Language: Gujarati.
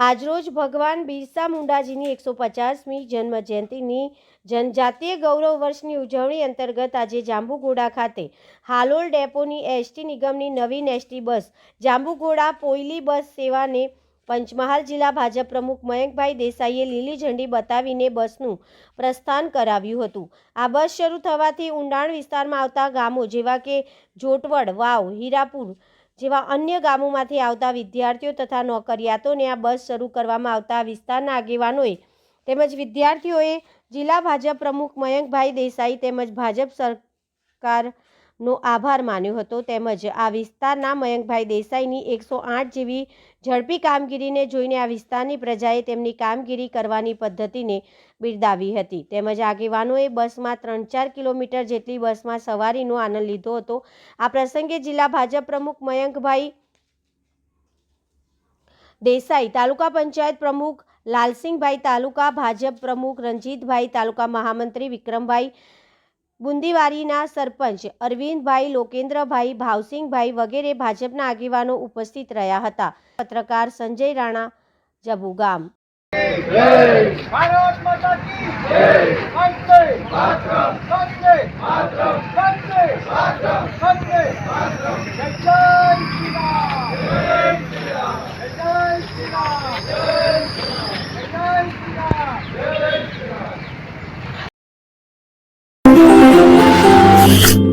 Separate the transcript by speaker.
Speaker 1: આજરોજ ભગવાન બિરસા મુંડાજીની એકસો પચાસમી જન્મ જયંતિની જનજાતીય ગૌરવ વર્ષની ઉજવણી અંતર્ગત આજે જાંબુઘોડા ખાતે હાલોલ ડેપોની એસટી નિગમની નવીન ST bus, Jambughoda Poyli bus સેવાને પંચમહાલ જિલ્લા ભાજપ પ્રમુખ મયંકભાઈ દેસાઈએ લીલી ઝંડી બતાવીને બસનું પ્રસ્થાન કરાવ્યું હતું. આ બસ શરૂ થવાથી ઊંડાણ વિસ્તારમાં આવતા ગામો જેવા કે જોટવડ, વાવ, હીરાપુર જેવા અન્ય ગામોમાંથી આવતા વિદ્યાર્થીઓ તથા નોકરિયાતોને આ બસ શરૂ કરવામાં આવતા વિસ્તારના આગેવાનોએ તેમજ વિદ્યાર્થીઓએ જિલ્લા ભાજપ પ્રમુખ મયંકભાઈ દેસાઈ તેમજ ભાજપ સરકારનો આભાર માન્યો હતો. તેમજ આ વિસ્તારના મયંકભાઈ દેસાઈની એકસો આઠ જેવી ઝડપી કામગીરીને જોઈને આ વિસ્તારની પ્રજાએ તેમની કામગીરી કરવાની પદ્ધતિને બિરદાવી હતી. તેમજ આગેવાનોએ બસમાં ત્રણ ચાર કિલોમીટર જેટલી બસમાં સવારીનો આનંદ લીધો હતો. આ પ્રસંગે જિલ્લા ભાજપ પ્રમુખ મયંકભાઈ દેસાઈ, તાલુકા પંચાયત પ્રમુખ લાલસિંહભાઈ, તાલુકા ભાજપ પ્રમુખ રણજીતભાઈ તાલુકા મહામંત્રી વિક્રમભાઈ બુંદીવારીના સરપંચ અરવિંદભાઈ, લોકેન્દ્રભાઈ, ભાવસિંહભાઈ વગેરે ભાજપના આગેવાનો ઉપસ્થિત રહ્યા હતા. પત્રકાર સંજય રાણા જબુગામ
Speaker 2: Yeah. Bye.